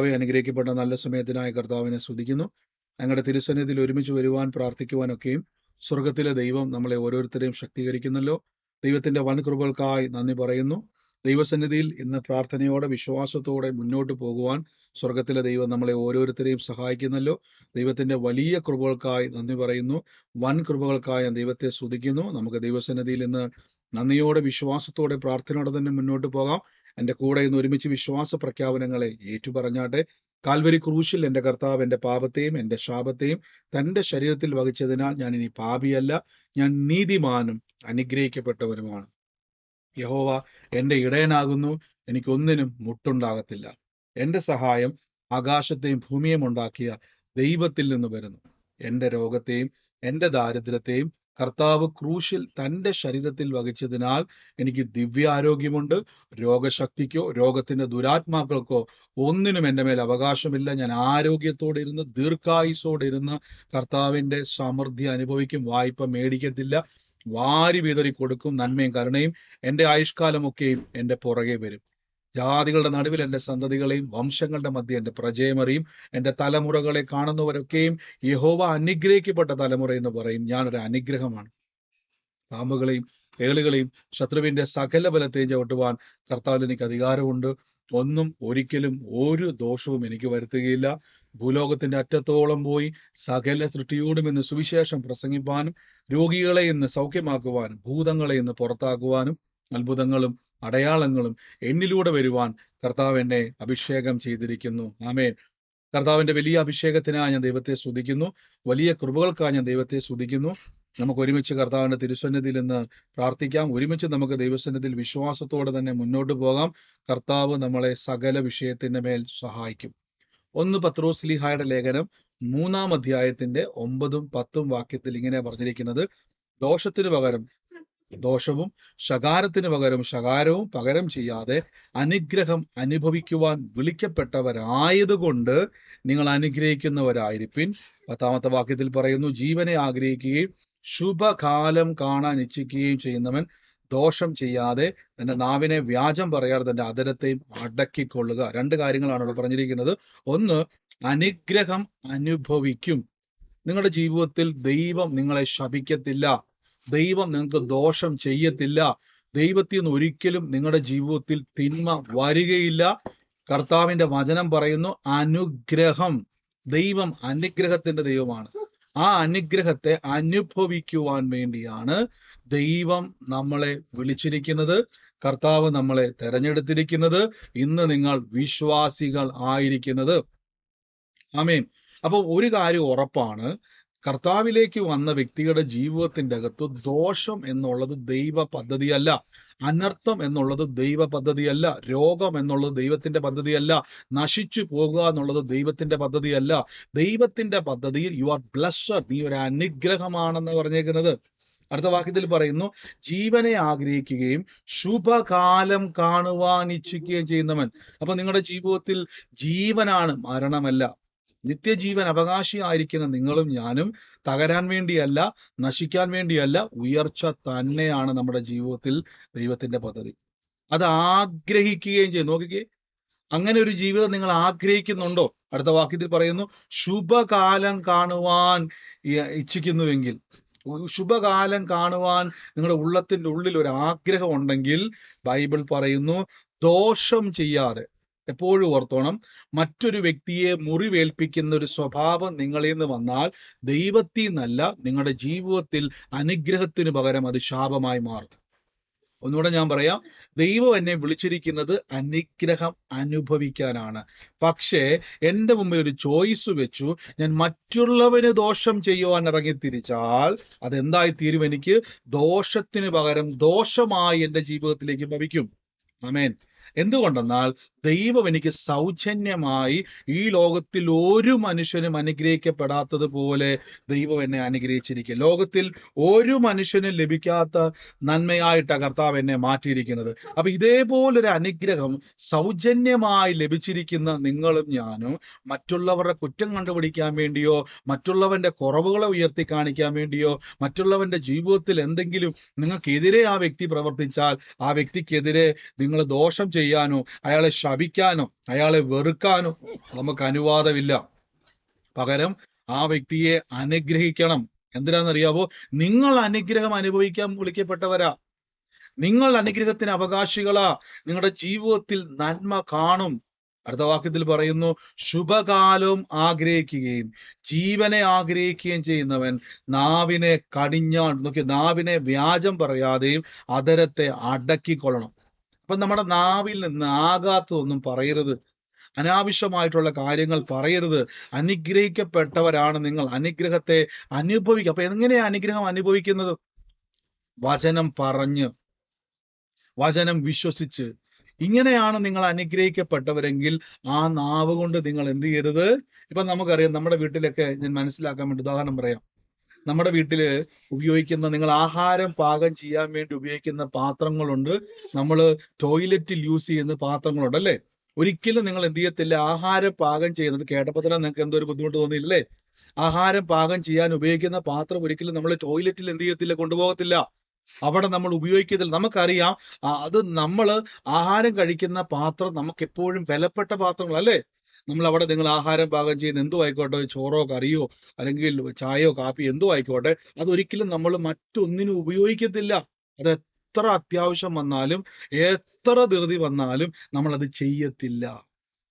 കർത്താവെ അനുഗ്രഹിക്കപ്പെട്ട നല്ല സമയത്തിനായി കർത്താവിനെ സ്തുതിക്കുന്നു. ഞങ്ങളുടെ തിരുസന്നിധിയിൽ ഒരുമിച്ച് വരുവാൻ പ്രാർത്ഥിക്കുവാനൊക്കെയും സ്വർഗത്തിലെ ദൈവം നമ്മളെ ഓരോരുത്തരെയും ശക്തീകരിക്കുന്നല്ലോ. ദൈവത്തിന്റെ വൻകൃപകൾക്കായി നന്ദി പറയുന്നു. ദൈവസന്നിധിയിൽ ഇന്ന് പ്രാർത്ഥനയോടെ വിശ്വാസത്തോടെ മുന്നോട്ട് പോകുവാൻ സ്വർഗത്തിലെ ദൈവം നമ്മളെ ഓരോരുത്തരെയും സഹായിക്കുന്നല്ലോ. ദൈവത്തിന്റെ വലിയ കൃപകൾക്കായി നന്ദി പറയുന്നു. വൻ കൃപകൾക്കായി ദൈവത്തെ സ്തുതിക്കുന്നു. നമുക്ക് ദൈവസന്നിധിയിൽ ഇന്ന് നന്ദിയോടെ വിശ്വാസത്തോടെ പ്രാർത്ഥനയോടെ തന്നെ മുന്നോട്ട് പോകാം. എന്റെ കൂടെ ഇന്ന് ഒരുമിച്ച് വിശ്വാസ പ്രഖ്യാപനങ്ങളെ ഏറ്റുപറഞ്ഞാട്ടെ കാൽവരി ക്രൂശിൽ എന്റെ കർത്താവ് എന്റെ പാപത്തെയും എന്റെ ശാപത്തെയും തന്റെ ശരീരത്തിൽ വഹിച്ചതിനാൽ ഞാൻ ഇനി പാപിയല്ല ഞാൻ നീതിമാനും അനുഗ്രഹിക്കപ്പെട്ടവനുമാണ്. യഹോവ എന്റെ ഇടയനാകുന്നു എനിക്കൊന്നിനും മുട്ടുണ്ടാകത്തില്ല. എന്റെ സഹായം ആകാശത്തെയും ഭൂമിയും ഉണ്ടാക്കിയ ദൈവത്തിൽ നിന്ന് വരുന്നു. എന്റെ രോഗത്തെയും എന്റെ ദാരിദ്ര്യത്തെയും കർത്താവ് ക്രൂശിൽ തന്റെ ശരീരത്തിൽ വഹിച്ചതിനാൽ എനിക്ക് ദിവ്യ ആരോഗ്യമുണ്ട് രോഗശക്തിക്കോ രോഗത്തിന്റെ ദുരാത്മാക്കൾക്കോ ഒന്നിനും എന്റെ മേൽ അവകാശമില്ല. ഞാൻ ആരോഗ്യത്തോടെ ഇരുന്ന് ദീർഘായുസോടെ ഇരുന്ന് കർത്താവിന്റെ സമൃദ്ധി അനുഭവിക്കും. വായ്പ മേടിക്കത്തില്ല. വാരി വിതറി കൊടുക്കും. നന്മയും കരുണയും എന്റെ ആയുഷ്കാലമൊക്കെയും എന്റെ പുറകെ വരും. ജാതികളുടെ നടുവിൽ എന്റെ സന്തതികളെയും വംശങ്ങളുടെ മധ്യ എന്റെ പ്രജയമറിയും എന്റെ തലമുറകളെ കാണുന്നവരൊക്കെയും യഹോവ അനുഗ്രഹിക്കപ്പെട്ട തലമുറ എന്ന് പറയും. ഞാനൊരു അനുഗ്രഹമാണ്. പാമ്പുകളെയും തേളുകളെയും ശത്രുവിന്റെ സകല ബലത്തെയും ചവിട്ടുവാൻ കർത്താവിൽ എനിക്ക് അധികാരമുണ്ട്. ഒന്നും ഒരിക്കലും ഒരു ദോഷവും എനിക്ക് വരുത്തുകയില്ല. ഭൂലോകത്തിന്റെ അറ്റത്തോളം പോയി സകല സൃഷ്ടിയോടും ഇന്ന് സുവിശേഷം പ്രസംഗിപ്പാനും രോഗികളെ ഇന്ന് സൗഖ്യമാക്കുവാനും ഭൂതങ്ങളെ ഇന്ന് പുറത്താക്കുവാനും അത്ഭുതങ്ങളും അടയാളങ്ങളും എന്നിലൂടെ വരുവാൻ കർത്താവ് എന്നെ അഭിഷേകം ചെയ്തിരിക്കുന്നു. ആമേൻ. കർത്താവിന്റെ വലിയ അഭിഷേകത്തിനായി ഞാൻ ദൈവത്തെ സ്തുതിക്കുന്നു. വലിയ കൃപകൾക്കായി ഞാൻ ദൈവത്തെ സ്തുതിക്കുന്നു. നമുക്ക് ഒരുമിച്ച് കർത്താവിന്റെ തിരുസന്നിധിയിൽ നിന്ന് പ്രാർത്ഥിക്കാം. ഒരുമിച്ച് നമുക്ക് ദൈവസന്നിധിയിൽ വിശ്വാസത്തോടെ തന്നെ മുന്നോട്ട് പോകാം. കർത്താവ് നമ്മളെ സകല വിഷയത്തിന്റെ മേൽ സഹായിക്കും. ഒന്ന് പത്രോസ്ലിഹായുടെ ലേഖനം മൂന്നാം അധ്യായത്തിന്റെ ഒമ്പതും പത്തും വാക്യത്തിൽ ഇങ്ങനെ പറഞ്ഞിരിക്കുന്നത്. ദോഷത്തിന് പകരം ദോഷവും ശകാരത്തിന് പകരം ശകാരവും പകരം ചെയ്യാതെ അനുഗ്രഹം അനുഭവിക്കുവാൻ വിളിക്കപ്പെട്ടവരായതുകൊണ്ട് നിങ്ങൾ അനുഗ്രഹിക്കുന്നവരായിരിപ്പിൻ പത്താമത്തെ വാക്യത്തിൽ പറയുന്നു ജീവനെ ആഗ്രഹിക്കുകയും ശുഭകാലം കാണാൻ ഇച്ഛിക്കുകയും ചെയ്യുന്നവൻ ദോഷം ചെയ്യാതെ തന്റെ നാവിനെ വ്യാജം പറയാതെ തന്റെ അതരത്തെയും അടക്കിക്കൊള്ളുക. രണ്ട് കാര്യങ്ങളാണ് ഇവിടെ പറഞ്ഞിരിക്കുന്നത്. ഒന്ന് അനുഗ്രഹം അനുഭവിക്കും. നിങ്ങളുടെ ജീവിതത്തിൽ ദൈവം നിങ്ങളെ ശപിക്കത്തില്ല. ദൈവം നിങ്ങൾക്ക് ദോഷം ചെയ്യത്തില്ല. ദൈവത്തിൽ നിന്ന് ഒരിക്കലും നിങ്ങളുടെ ജീവിതത്തിൽ തിന്മ വരികയില്ല. കർത്താവിന്റെ വചനം പറയുന്നു അനുഗ്രഹം. ദൈവം അനുഗ്രഹത്തിന്റെ ദൈവമാണ്. ആ അനുഗ്രഹത്തെ അനുഭവിക്കുവാൻ വേണ്ടിയാണ് ദൈവം നമ്മളെ വിളിച്ചിരിക്കുന്നത്. കർത്താവ് നമ്മളെ തെരഞ്ഞെടുത്തിരിക്കുന്നത്. ഇന്ന് നിങ്ങൾ വിശ്വാസികൾ ആയിരിക്കുന്നത്. ആമേൻ. അപ്പൊ ഒരു കാര്യം ഉറപ്പാണ്. കർത്താവിലേക്ക് വന്ന വ്യക്തികളുടെ ജീവിതത്തിന്റെ അകത്ത് ദോഷം എന്നുള്ളത് ദൈവ പദ്ധതിയല്ല അനർത്ഥം എന്നുള്ളത് ദൈവ പദ്ധതിയല്ല രോഗം എന്നുള്ളത് ദൈവത്തിന്റെ പദ്ധതിയല്ല നശിച്ചു പോകുക എന്നുള്ളത് ദൈവത്തിന്റെ പദ്ധതിയല്ല. ദൈവത്തിന്റെ പദ്ധതിയിൽ യു ആർ ബ്ലസ്സർ നീ ഒരു അനുഗ്രഹമാണെന്ന് പറഞ്ഞേക്കുന്നത്. അടുത്ത വാക്യത്തിൽ പറയുന്നു ജീവനെ ആഗ്രഹിക്കുകയും ശുഭകാലം കാണുവാൻ ഇച്ഛിക്കുകയും ചെയ്യുന്നവൻ. അപ്പൊ നിങ്ങളുടെ ജീവിതത്തിൽ ജീവനാണ് മരണമല്ല. നിത്യജീവൻ അവകാശിയായിരിക്കുന്ന നിങ്ങളും ഞാനും തകരാൻ വേണ്ടിയല്ല നശിക്കാൻ വേണ്ടിയല്ല ഉയർച്ച തന്നെയാണ് നമ്മുടെ ജീവിതത്തിൽ ദൈവത്തിന്റെ പദ്ധതി. അത് ആഗ്രഹിക്കുകയും ചെയ്യും. നോക്കിക്കേ അങ്ങനെ ഒരു ജീവിതം നിങ്ങൾ ആഗ്രഹിക്കുന്നുണ്ടോ? അടുത്ത വാക്യത്തിൽ പറയുന്നു ശുഭകാലം കാണുവാൻ ഇച്ഛിക്കുന്നുവെങ്കിൽ. ശുഭകാലം കാണുവാൻ നിങ്ങളുടെ ഉള്ളത്തിന്റെ ഉള്ളിൽ ഒരു ആഗ്രഹം ഉണ്ടെങ്കിൽ ബൈബിൾ പറയുന്നു ദോഷം ചെയ്യാതെ. എപ്പോഴും ഓർത്തോണം. മറ്റൊരു വ്യക്തിയെ മുറിവേൽപ്പിക്കുന്ന ഒരു സ്വഭാവം നിങ്ങളിൽ നിന്ന് വന്നാൽ ദൈവത്തിൽ നിന്നല്ല നിങ്ങളുടെ ജീവിതത്തിൽ അനുഗ്രഹത്തിന് പകരം അത് ശാപമായി മാറും. ഒന്നുകൂടെ ഞാൻ പറയാം. ദൈവം എന്നെ വിളിച്ചിരിക്കുന്നത് അനുഗ്രഹം അനുഭവിക്കാനാണ്. പക്ഷേ എന്റെ മുമ്പിൽ ഒരു ചോയ്സ് വെച്ചു. ഞാൻ മറ്റുള്ളവന് ദോഷം ചെയ്യുവാൻ ഇറങ്ങി തിരിച്ചാൽ അതെന്തായി തീരും എനിക്ക്? ദോഷത്തിന് പകരം ദോഷമായി എന്റെ ജീവിതത്തിലേക്ക് ഭവിക്കും. ആമേൻ. എന്തുകൊണ്ടെന്നാൽ ദൈവം എനിക്ക് സൗജന്യമായി ഈ ലോകത്തിൽ ഒരു മനുഷ്യനും അനുഗ്രഹിക്കപ്പെടാത്തതുപോലെ ദൈവം എന്നെ അനുഗ്രഹിച്ചിരിക്കുക ലോകത്തിൽ ഒരു മനുഷ്യനും ലഭിക്കാത്ത നന്മയായിട്ട് കർത്താവ് എന്നെ മാറ്റിയിരിക്കുന്നത്. അപ്പൊ ഇതേപോലൊരു അനുഗ്രഹം സൗജന്യമായി ലഭിച്ചിരിക്കുന്ന നിങ്ങളും ഞാനും മറ്റുള്ളവരുടെ കുറ്റം കണ്ടുപിടിക്കാൻ വേണ്ടിയോ മറ്റുള്ളവന്റെ കുറവുകളെ ഉയർത്തി കാണിക്കാൻ വേണ്ടിയോ മറ്റുള്ളവന്റെ ജീവിതത്തിൽ എന്തെങ്കിലും നിങ്ങൾക്കെതിരെ ആ വ്യക്തി പ്രവർത്തിച്ചാൽ ആ വ്യക്തിക്കെതിരെ നിങ്ങൾ ദോഷം ചെയ്യാൻ ചെയ്യാനോ അയാളെ ശപിക്കാനോ അയാളെ വെറുക്കാനോ നമുക്ക് അനുവാദമില്ല. പകരം ആ വ്യക്തിയെ അനുഗ്രഹിക്കണം. എന്തിനാണെന്നറിയാവോ? നിങ്ങൾ അനുഗ്രഹം അനുഭവിക്കാൻ വിളിക്കപ്പെട്ടവരാ. നിങ്ങൾ അനുഗ്രഹത്തിന് അവകാശികളാ. നിങ്ങളുടെ ജീവിതത്തിൽ നന്മ കാണും. അടുത്ത വാക്യത്തിൽ പറയുന്നു ശുഭകാലം ആഗ്രഹിക്കുകയും ജീവനെ ആഗ്രഹിക്കുകയും ചെയ്യുന്നവൻ നാവിനെ കടിഞ്ഞാൽ നോക്കി നാവിനെ വ്യാജം പറയാതെയും അതരത്തെ അടക്കിക്കൊള്ളണം. അപ്പൊ നമ്മുടെ നാവിൽ നിന്ന് ആകാത്തതൊന്നും പറയരുത്. അനാവശ്യമായിട്ടുള്ള കാര്യങ്ങൾ പറയരുത്. അനുഗ്രഹിക്കപ്പെട്ടവരാണ് നിങ്ങൾ. അനുഗ്രഹത്തെ അനുഭവിക്കുക. അപ്പൊ എങ്ങനെയാ അനുഗ്രഹം അനുഭവിക്കുന്നത്? വചനം പറഞ്ഞ്. വചനം വിശ്വസിച്ച്. ഇങ്ങനെയാണ് നിങ്ങൾ അനുഗ്രഹിക്കപ്പെട്ടവരെങ്കിൽ ആ നാവ് കൊണ്ട് നിങ്ങൾ എന്ത് ചെയ്യരുത്? ഇപ്പൊ നമുക്കറിയാം നമ്മുടെ വീട്ടിലൊക്കെ ഞാൻ മനസ്സിലാക്കാൻ വേണ്ടി ഉദാഹരണം പറയാം. നമ്മുടെ വീട്ടിൽ ഉപയോഗിക്കുന്ന നിങ്ങൾ ആഹാരം പാകം ചെയ്യാൻ വേണ്ടി ഉപയോഗിക്കുന്ന പാത്രങ്ങളുണ്ട്. നമ്മൾ ടോയ്ലറ്റിൽ യൂസ് ചെയ്യുന്ന പാത്രങ്ങളുണ്ട് അല്ലേ? ഒരിക്കലും നിങ്ങൾ എന്ത് ചെയ്യത്തില്ല. ആഹാരം പാകം ചെയ്യുന്നത് കേട്ടപ്പോൾ തന്നെ നിങ്ങൾക്ക് എന്തോ ഒരു ബുദ്ധിമുട്ട് തോന്നിയില്ലേ? ആഹാരം പാകം ചെയ്യാൻ ഉപയോഗിക്കുന്ന പാത്രം ഒരിക്കലും നമ്മൾ ടോയ്ലറ്റിൽ എന്ത് ചെയ്യത്തില്ല കൊണ്ടുപോകത്തില്ല. അവിടെ നമ്മൾ ഉപയോഗിക്കത്തില്ല. നമുക്കറിയാം അത് നമ്മൾ ആഹാരം കഴിക്കുന്ന പാത്രം നമുക്ക് എപ്പോഴും വിലപ്പെട്ട പാത്രങ്ങൾ അല്ലേ നമ്മൾ അവിടെ നിങ്ങൾ ആഹാരം പാകം ചെയ്യുന്ന എന്തോ ആയിക്കോട്ടെ? ചോറോ കറിയോ അല്ലെങ്കിൽ ചായയോ കാപ്പി എന്തോ ആയിക്കോട്ടെ? അതൊരിക്കലും നമ്മൾ മറ്റൊന്നിനും ഉപയോഗിക്കത്തില്ല. അത് എത്ര അത്യാവശ്യം വന്നാലും എത്ര ധൃതി വന്നാലും നമ്മൾ അത് ചെയ്യത്തില്ല.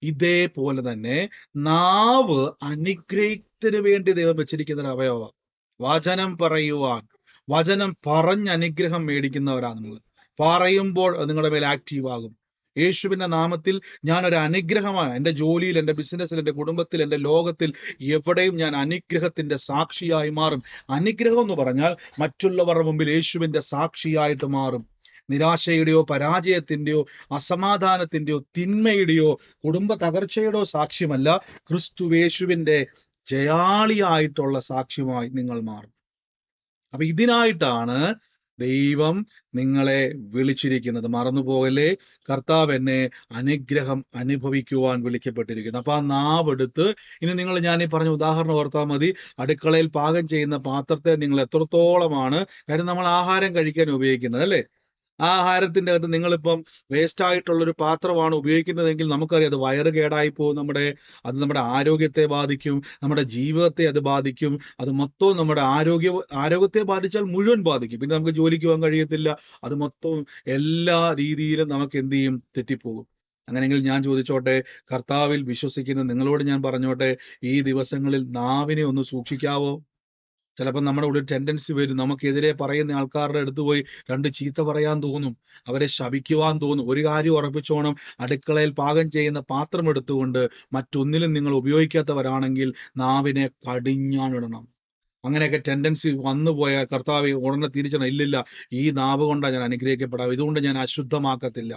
ഇതേപോലെ തന്നെ നാവ് അനുഗ്രഹത്തിന് വേണ്ടി ദൈവം വെച്ചിരിക്കുന്ന ഒരു അവയവ. വചനം പറയുവാൻ വചനം പറഞ്ഞ് അനുഗ്രഹം മേടിക്കുന്നവരാണ് നിങ്ങൾ. പറയുമ്പോൾ നിങ്ങളുടെ മേൽ ആക്റ്റീവ് ആകും. യേശുവിന്റെ നാമത്തിൽ ഞാൻ ഒരു അനുഗ്രഹമാണ്. എന്റെ ജോലിയിൽ എന്റെ ബിസിനസ്സിൽ എന്റെ കുടുംബത്തിൽ എന്റെ ലോകത്തിൽ എവിടെയും ഞാൻ അനുഗ്രഹത്തിന്റെ സാക്ഷിയായി മാറും. അനുഗ്രഹം എന്ന് പറഞ്ഞാൽ മറ്റുള്ളവരുടെ മുമ്പിൽ യേശുവിന്റെ സാക്ഷിയായിട്ട് മാറും. നിരാശയുടെയോ പരാജയത്തിന്റെയോ അസമാധാനത്തിന്റെയോ തിന്മയുടെയോ കുടുംബ തകർച്ചയുടെയോ സാക്ഷ്യമല്ല ക്രിസ്തുവേശുവിന്റെ ജയാളിയായിട്ടുള്ള സാക്ഷ്യമായി നിങ്ങൾ മാറും. അപ്പൊ ഇതിനായിട്ടാണ് ദൈവം നിങ്ങളെ വിളിച്ചിരിക്കുന്നത്. മറന്നുപോകല്ലേ? കർത്താവ് എന്നെ അനുഗ്രഹം അനുഭവിക്കുവാൻ വിളിക്കപ്പെട്ടിരിക്കുന്നു. അപ്പൊ ആ നാവെടുത്ത് ഇനി നിങ്ങൾ ഞാൻ ഈ പറഞ്ഞ ഉദാഹരണം ഓർത്താൽ മതി. അടുക്കളയിൽ പാകം ചെയ്യുന്ന പാത്രത്തെ നിങ്ങൾ എത്രത്തോളമാണ്? കാര്യം നമ്മൾ ആഹാരം കഴിക്കാൻ ഉപയോഗിക്കുന്നത് അല്ലേ? ആ ആഹാരത്തിന്റെ അകത്ത് നിങ്ങളിപ്പം വേസ്റ്റ് ആയിട്ടുള്ള ഒരു പാത്രമാണ് ഉപയോഗിക്കുന്നതെങ്കിൽ നമുക്കറിയാം അത് വയറ് കേടായി പോകും നമ്മുടെ അത് നമ്മുടെ ആരോഗ്യത്തെ ബാധിക്കും നമ്മുടെ ജീവിതത്തെ അത് ബാധിക്കും അത് മൊത്തവും നമ്മുടെ ആരോഗ്യ ആരോഗ്യത്തെ ബാധിച്ചാൽ മുഴുവൻ ബാധിക്കും. പിന്നെ നമുക്ക് ജോലിക്ക് പോകാൻ കഴിയത്തില്ല അത് മൊത്തവും എല്ലാ രീതിയിലും നമുക്ക് എന്ത് ചെയ്യും? തെറ്റിപ്പോകും. അങ്ങനെയെങ്കിൽ ഞാൻ ചോദിച്ചോട്ടെ കർത്താവിൽ വിശ്വസിക്കുന്ന നിങ്ങളോട് ഞാൻ പറഞ്ഞോട്ടെ ഈ ദിവസങ്ങളിൽ നാവിനെ ഒന്ന് സൂക്ഷിക്കാവോ? ചിലപ്പോൾ നമ്മുടെ ഉള്ളിൽ ടെൻഡൻസി വരും. നമുക്കെതിരെ പറയുന്ന ആൾക്കാരുടെ അടുത്ത് പോയി രണ്ട് ചീത്ത പറയാൻ തോന്നും. അവരെ ശപിക്കുവാൻ തോന്നും. ഒരു കാര്യം ഉറപ്പിച്ചോണം. അടുക്കളയിൽ പാകം ചെയ്യുന്ന പാത്രം എടുത്തുകൊണ്ട് മറ്റൊന്നിലും നിങ്ങൾ ഉപയോഗിക്കാത്തവരാണെങ്കിൽ നാവിനെ കടിഞ്ഞാണിടണം അങ്ങനെയൊക്കെ ടെൻഡൻസി വന്നു പോയാൽ കർത്താവ് ഉടനെ തിരിച്ചണം ഇല്ലില്ല ഈ നാവ് കൊണ്ടാണ് ഞാൻ അനുഗ്രഹിക്കപ്പെടാം. ഇതുകൊണ്ട് ഞാൻ അശുദ്ധമാക്കത്തില്ല.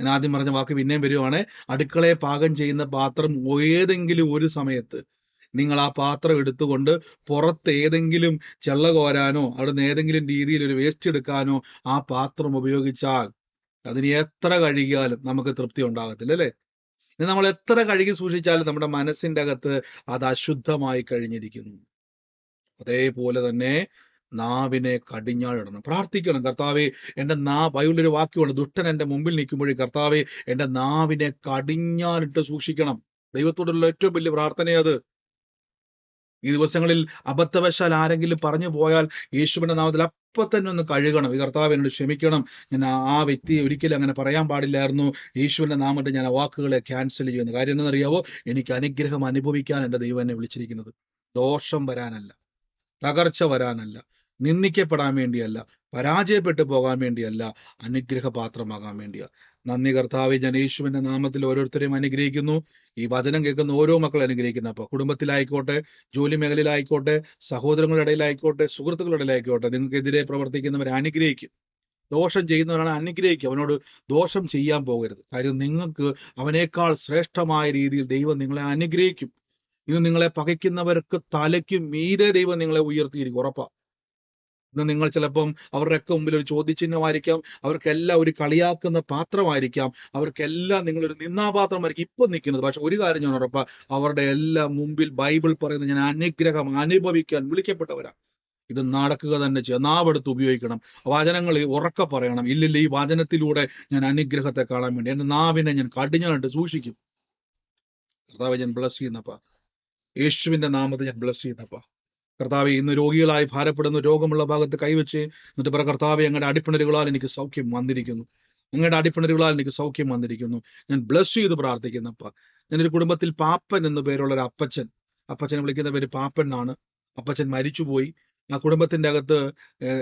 ഞാൻ ആദ്യം പറഞ്ഞ വാക്ക് പിന്നെയും വരുവാണ്. അടുക്കളയെ പാകം ചെയ്യുന്ന പാത്രം ഏതെങ്കിലും ഒരു സമയത്ത് നിങ്ങൾ ആ പാത്രം എടുത്തുകൊണ്ട് പുറത്ത് ഏതെങ്കിലും ചെള്ള കോരാനോ അവിടുന്ന് ഏതെങ്കിലും രീതിയിൽ ഒരു വേസ്റ്റ് എടുക്കാനോ ആ പാത്രം ഉപയോഗിച്ചാൽ അതിന് എത്ര കഴുകിയാലും നമുക്ക് തൃപ്തി ഉണ്ടാകത്തില്ല അല്ലേ? ഇനി നമ്മൾ എത്ര കഴുകി സൂക്ഷിച്ചാലും നമ്മുടെ മനസ്സിന്റെ അകത്ത് അത് അശുദ്ധമായി കഴിഞ്ഞിരിക്കുന്നു. അതേപോലെ തന്നെ നാവിനെ കടിഞ്ഞാളിടണം പ്രാർത്ഥിക്കണം കർത്താവെ എന്റെ നാ ബൈബിളിലൊരു വാക്യമുണ്ട് ദുഷ്ടൻ എന്റെ മുമ്പിൽ നിൽക്കുമ്പോഴേ കർത്താവെ എന്റെ നാവിനെ കടിഞ്ഞാലിട്ട് സൂക്ഷിക്കണം. ദൈവത്തോടുള്ള ഏറ്റവും വലിയ പ്രാർത്ഥനയത്. ഈ ദിവസങ്ങളിൽ അബദ്ധവശാൽ ആരെങ്കിലും പറഞ്ഞു പോയാൽ യേശുവിന്റെ നാമത്തിൽ അപ്പൊ തന്നെ ഒന്ന് കഴുകണം. ഈ കർത്താവ് എന്നോട് ക്ഷമിക്കണം. ഞാൻ ആ- വ്യക്തിയെ ഒരിക്കലും അങ്ങനെ പറയാൻ പാടില്ലായിരുന്നു. യേശുവിന്റെ നാമത്തിൽ ഞാൻ ആ വാക്കുകളെ ക്യാൻസൽ ചെയ്യുന്നു. കാര്യം എന്തെന്നറിയാവോ എനിക്ക് അനുഗ്രഹം അനുഭവിക്കാൻ എന്റെ ദൈവം എന്നെ വിളിച്ചിരിക്കുന്നത്. ദോഷം വരാനല്ല. തകർച്ച വരാനല്ല. നിന്ദിക്കപ്പെടാൻ വേണ്ടിയല്ല പരാജയപ്പെട്ടു പോകാൻ വേണ്ടിയല്ല അനുഗ്രഹപാത്രമാകാൻ വേണ്ടിയാണ് നന്ദി കർത്താവ് ഞാൻ യേശുവിന്റെ നാമത്തിൽ ഓരോരുത്തരെയും അനുഗ്രഹിക്കുന്നു. ഈ വചനം കേൾക്കുന്ന ഓരോ മക്കളെ അനുഗ്രഹിക്കുന്നു. അപ്പൊ കുടുംബത്തിലായിക്കോട്ടെ ജോലി മേഖലയിലായിക്കോട്ടെ സഹോദരങ്ങളുടെ ഇടയിലായിക്കോട്ടെ സുഹൃത്തുക്കളുടെ ഇടയിലായിക്കോട്ടെ നിങ്ങൾക്കെതിരെ പ്രവർത്തിക്കുന്നവരെ അനുഗ്രഹിക്കും. ദോഷം ചെയ്യുന്നവരാണ് അനുഗ്രഹിക്കുക. അവനോട് ദോഷം ചെയ്യാൻ പോകരുത്. കാര്യം നിങ്ങൾക്ക് അവനേക്കാൾ ശ്രേഷ്ഠമായ രീതിയിൽ ദൈവം നിങ്ങളെ അനുഗ്രഹിക്കും. ഇന്ന് നിങ്ങളെ പകയ്ക്കുന്നവർക്ക് തലയ്ക്കും മീതെ ദൈവം നിങ്ങളെ ഉയർത്തിയിരിക്കും. ഉറപ്പാ. ഇന്ന് നിങ്ങൾ ചിലപ്പം അവരുടെയൊക്കെ മുമ്പിൽ ഒരു ചോദ്യചിഹ്നമായിരിക്കാം അവർക്കെല്ലാം ഒരു കളിയാക്കുന്ന പാത്രമായിരിക്കാം അവർക്കെല്ലാം നിങ്ങളൊരു നിന്നാപാത്രമായിരിക്കും ഇപ്പൊ നിൽക്കുന്നത്. പക്ഷെ ഒരു കാര്യം ഞാൻ ഉറപ്പാ അവരുടെ എല്ലാം മുമ്പിൽ ബൈബിൾ പറയുന്ന ഞാൻ അനുഗ്രഹം അനുഭവിക്കാൻ വിളിക്കപ്പെട്ടവരാണ് ഇത് നടക്കുക തന്നെ ചെയ്യുക നാവെടുത്ത് ഉപയോഗിക്കണം. വചനങ്ങൾ ഉറക്ക പറയണം. ഇല്ലില്ല ഈ വചനത്തിലൂടെ ഞാൻ അനുഗ്രഹത്തെ കാണാൻ വേണ്ടി. എന്റെ നാവിനെ ഞാൻ കടിഞ്ഞായിട്ട് സൂക്ഷിക്കും. കർത്താവ് ഞാൻ ബ്ലസ് ചെയ്യുന്നപ്പ. യേശുവിന്റെ നാമത്തെ ഞാൻ ബ്ലസ് ചെയ്യുന്നപ്പ. കർത്താവ് ഇന്ന് രോഗികളായി ഭാരപ്പെടുന്ന. രോഗമുള്ള ഭാഗത്ത് കൈവച്ച് എന്നിട്ട് പറ കർത്താവ് അങ്ങയുടെ അടിപ്പിണരുകളാൽ എനിക്ക് സൗഖ്യം വന്നിരിക്കുന്നു. അങ്ങയുടെ അടിപ്പിണരുകളാൽ എനിക്ക് സൗഖ്യം വന്നിരിക്കുന്നു. ഞാൻ ബ്ലസ് ചെയ്ത് പ്രാർത്ഥിക്കുന്നപ്പ. ഞാനൊരു കുടുംബത്തിൽ പാപ്പൻ എന്നു പേരുള്ള ഒരു അപ്പച്ചൻ. അപ്പച്ചനെ വിളിക്കുന്ന പേര് പാപ്പൻ എന്നാണ്. അപ്പച്ചൻ മരിച്ചുപോയി. ആ കുടുംബത്തിന്റെ അകത്ത്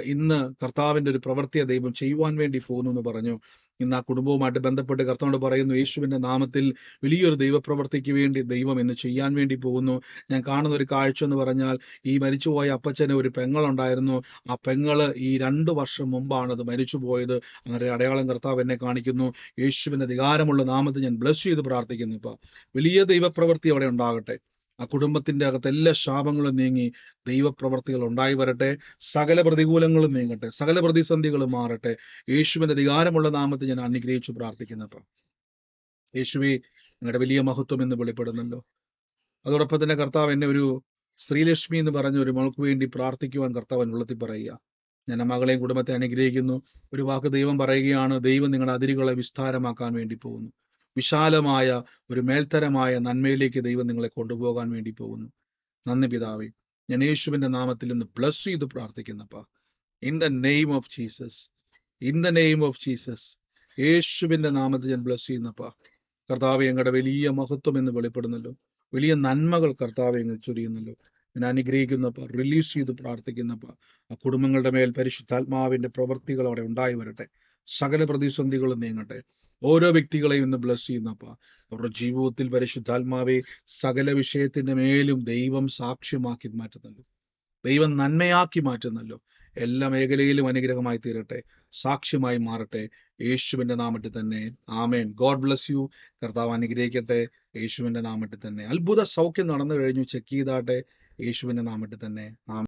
ഇന്ന് കർത്താവിന്റെ ഒരു പ്രവൃത്തിയെ ദൈവം ചെയ്യുവാൻ വേണ്ടി പോകുന്നു എന്ന് പറഞ്ഞു. ഇന്ന് ആ കുടുംബവുമായിട്ട് ബന്ധപ്പെട്ട് കർത്താവോട് പറയുന്നു യേശുവിന്റെ നാമത്തിൽ വലിയൊരു ദൈവപ്രവർത്തിക്ക് വേണ്ടി ദൈവം ഇന്ന് ചെയ്യാൻ വേണ്ടി പോകുന്നു. ഞാൻ കാണുന്ന ഒരു കാഴ്ച എന്ന് പറഞ്ഞാൽ ഈ മരിച്ചുപോയ അപ്പച്ചന് ഒരു പെങ്ങളുണ്ടായിരുന്നു. ആ പെങ്ങൾ ഈ രണ്ടു വർഷം മുമ്പാണ് അത് മരിച്ചുപോയത്. അങ്ങനെ അടയാളം കർത്താവ് എന്നെ കാണിക്കുന്നു. യേശുവിന്റെ അധികാരമുള്ള നാമത്തിൽ ഞാൻ ബ്ലസ് ചെയ്ത് പ്രാർത്ഥിക്കുന്നു ഇപ്പൊ. വലിയ ദൈവപ്രവൃത്തി അവിടെ ഉണ്ടാകട്ടെ. ആ കുടുംബത്തിന്റെ അകത്ത് എല്ലാ ശാപങ്ങളും നീങ്ങി ദൈവപ്രവർത്തികൾ ഉണ്ടായി വരട്ടെ സകല പ്രതികൂലങ്ങളും നീങ്ങട്ടെ സകല പ്രതിസന്ധികളും മാറട്ടെ. യേശുവിന്റെ അധികാരമുള്ള നാമത്തെ ഞാൻ അനുഗ്രഹിച്ചു പ്രാർത്ഥിക്കുന്നപ്പ. യേശുവെ നിങ്ങളുടെ വലിയ മഹത്വം എന്ന് വെളിപ്പെടുന്നല്ലോ. അതോടൊപ്പം തന്നെ കർത്താവ് എന്നെ ഒരു ശ്രീലക്ഷ്മി എന്ന് പറഞ്ഞ ഒരു മകൾക്ക് വേണ്ടി പ്രാർത്ഥിക്കുവാൻ കർത്താവ് ഉള്ളത്തിൽ പറയുക. ഞാൻ മകളെയും കുടുംബത്തെ അനുഗ്രഹിക്കുന്നു. ഒരു വാക്ക് ദൈവം പറയുകയാണ്. ദൈവം നിങ്ങളുടെ അതിരുകളെ വിസ്താരമാക്കാൻ വേണ്ടി പോകുന്നു. വിശാലമായ ഒരു മേൽത്തരമായ നന്മയിലേക്ക് ദൈവം നിങ്ങളെ കൊണ്ടുപോകാൻ വേണ്ടി പോകുന്നു. നന്ദി പിതാവേ. ഞാൻ യേശുവിന്റെ നാമത്തിൽ നിന്ന് ബ്ലസ് ചെയ്ത് പ്രാർത്ഥിക്കുന്നപ്പ. In the name of Jesus in the name of Jesus യേശുവിന്റെ നാമത്തിൽ ഞാൻ ബ്ലസ് ചെയ്യുന്നപ്പ. കർത്താവ് ഞങ്ങളുടെ വലിയ മഹത്വം എന്ന് വെളിപ്പെടുന്നല്ലോ. വലിയ നന്മകൾ കർത്താവ് എങ്ങ് ചൊരിയുന്നല്ലോ. ഞാൻ അനുഗ്രഹിക്കുന്നപ്പ റിലീസ് ചെയ്ത് പ്രാർത്ഥിക്കുന്നപ്പ. ആ കുടുംബങ്ങളുടെ മേൽ പരിശുദ്ധാത്മാവിന്റെ പ്രവൃത്തികൾ അവിടെ ഉണ്ടായി വരട്ടെ. സകല പ്രതിസന്ധികളും നീങ്ങട്ടെ. ഓരോ വ്യക്തികളെയും ഇന്ന് ബ്ലസ് ചെയ്യുന്നപ്പ. അവരുടെ ജീവിതത്തിൽ പരിശുദ്ധാത്മാവെ സകല വിഷയത്തിന്റെ മേലും ദൈവം സാക്ഷ്യമാക്കി മാറ്റുന്നല്ലോ. ദൈവം നന്മയാക്കി മാറ്റുന്നല്ലോ. എല്ലാ മേഖലയിലും അനുഗ്രഹമായി തീരട്ടെ സാക്ഷ്യമായി മാറട്ടെ. യേശുവിന്റെ നാമത്തിൽ തന്നെ. ആമേൻ. ഗോഡ് ബ്ലസ് യു കർത്താവ് അനുഗ്രഹിക്കട്ടെ. യേശുവിന്റെ നാമത്തിൽ തന്നെ. അത്ഭുത സൗഖ്യം നടന്നു കഴിഞ്ഞു. ചെക്ക് ചെയ്താട്ടെ. യേശുവിന്റെ നാമത്തിൽ തന്നെ. ആമേൻ.